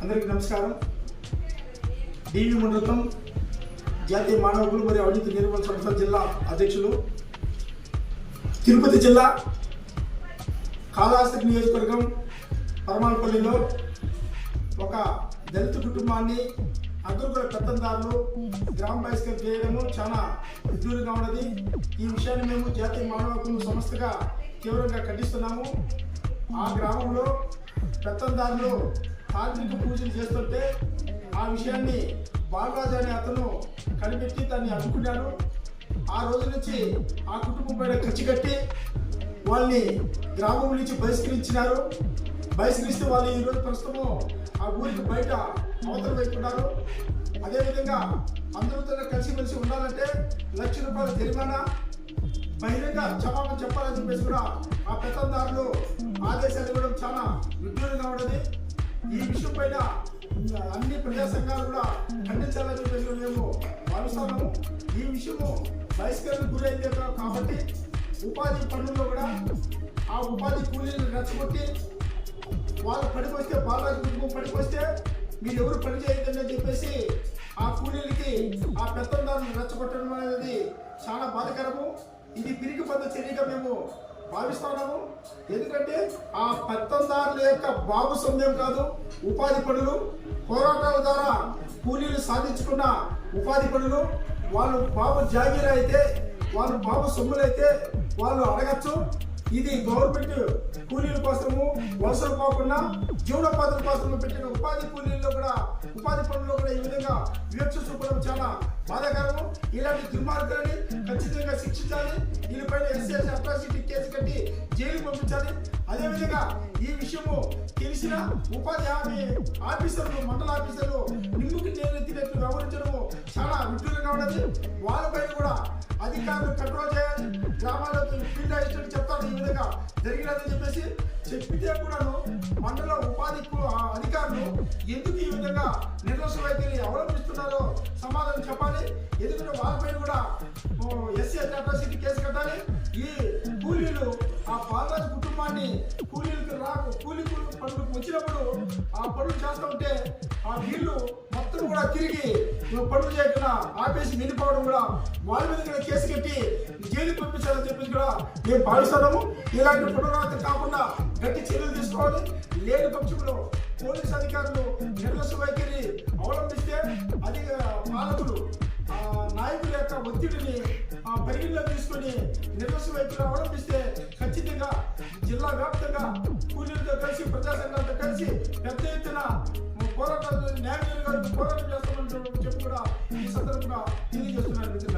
అందరికీ నమస్కారం. డివి మండలం జాతీయ మానవ హక్కులు మరియు అవినీతి నిర్మూలన సంస్థ జిల్లా అధ్యక్షులు తిరుపతి జిల్లా కాళహస్తి నియోజకవర్గం పరమాలపల్లిలో ఒక దళిత కుటుంబాన్ని అగ్రకుల పెత్తందారులు గ్రామ బహిష్కరణ చేయడము చాలా విదూరంగా ఉన్నది. ఈ విషయాన్ని మేము జాతీయ మానవ హక్కుల సంస్థగా తీవ్రంగా ఖండిస్తున్నాము. ఆ గ్రామంలో పెత్తందారులు తాంత్రిక పూజలు చేస్తుంటే ఆ విషయాన్ని బాలరాజు అనే అతను కనిపెట్టి దాన్ని అడ్డుకున్నాడు ఆ రోజు నుంచి ఆ కుటుంబం పైన ఖర్చు కట్టి వాళ్ళని గ్రామం నుంచి బహిష్కరించినారు. బహిష్కరిస్తే వాళ్ళు ఈరోజు ప్రస్తుతం ఆ ఊరికి బయట అవసరం వేస్తున్నారు. అదేవిధంగా అందరితో కలిసిమెలిసి ఉండాలంటే లక్ష రూపాయల జరిమానా బహిరంగ క్షమాపణ చెప్పాలని చెప్పేసి కూడా ఆ పెత్తందారులు ఆదేశాలు ఇవ్వడం చాలా విడ్డూరంగా ఉన్నది. ఈ విషయం పైన అన్ని ప్రజా సంఘాలు కూడా ఖండించాలని చెప్పేసి మేము భావిస్తాము ఈ విషయము బహిష్కరణ గురైంది కాబట్టి ఉపాధి పనుల్లో కూడా ఆ ఉపాధి కూలీలు రెచ్చగొట్టి వాళ్ళు పడిపోతే బాలరాజు మీరు ఎవరు పని చేయొద్దని చెప్పేసి ఆ కూలీలకి ఆ పెత్తందారులను రెచ్చగొట్టడం అనేది చాలా బాధకరము. ఇది పిరికి పద్ధ చర్యగా మేము భావిస్తున్నాము. ఎందుకంటే ఆ పెత్తందారుల యొక్క భాగస్వామ్యం కాదు ఉపాధి పనులు. పోరాటాల ద్వారా కూలీలు సాధించుకున్న ఉపాధి పనులు. వాళ్ళు బాబు జాగీర్ అయితే వాళ్ళు బాబు సొమ్ములైతే వాళ్ళు అడగచ్చు. ఇది గవర్నమెంట్ కాకుండా జీవనోపాధుల కోసం పెట్టిన ఉపాధి కూలీల్లో కూడా ఉపాధి పనుల్లో కూడా ఈ విధంగా వివక్ష చూపడం చాలా బాధాకరము. ఇలాంటి దుర్మార్గాన్ని ఖచ్చితంగా శిక్షించాలి. దీనిపైన ఎస్ఎస్ అట్రాసిటీ కేసు కట్టి జైలు పంపించాలి. అదేవిధంగా ఈ విషయము తెలిసిన ఉపాధి హామీ ఆఫీసర్లు మండల ఆఫీసర్లు నిమ్ముకి చేరెత్తినట్లు వ్యవహరించడము చాలా విడ్డూరంగా ఉన్నది. వాళ్ళపైన అధికారులు కంట్రోల్ చేయాలి. గ్రామాల్లో ఫీల్డ్ అసిస్టెంట్ చెప్తాను ఈ విధంగా. జరిగినదని చెప్పేసి చెప్పితే కూడాను మండల ఉపాధి ఆ అధికారులు ఎందుకు ఈ విధంగా నిర్లక్ష్య వైఖరి అవలంబిస్తున్నారో సమాధానం చెప్పాలి. ఎందుకంటే వాళ్ళపైన కూడా ఎస్సీ అట్రాసిటీ కేసు కట్టాలి. ఈ కూలీలు ఆ బాలరాజు కుటుంబాన్ని కూలీలకు రాకు కూలీ పనులకు వచ్చినప్పుడు ఆ పనులు చేస్తూ ఉంటే ఆ వీళ్ళు మొత్తం కూడా తిరిగి పనులు చేయకుండా ఆపేసి వెళ్ళిపోవడం కూడా వాళ్ళ మీద కూడా కేసు కట్టి జైలు పంపించాలని చెప్పి కూడా మేము భావిస్తున్నాము. ఇలాంటి పునరావృతం కాకుండా గట్టి చర్యలు తీసుకోవాలి. లేని పక్షంలో పోలీస్ అధికారులు నిర్లక్ష్య వైఖరి అవలంబిస్తే అది పాలకులు నాయకుల యొక్క ఒత్తిడిని ఆ పరిగణలో తీసుకొని నిర్లక్ష్య వైఖరి అవలంబిస్తే ఖచ్చితంగా జిల్లా వ్యాప్తంగా కూలీలతో కలిసి ప్రజా సంఘాలతో కలిసి పెద్ద ఎత్తున పోరాటం చేస్తామని చెప్పి కూడా ఈ సందర్భంగా తెలియజేస్తున్నాను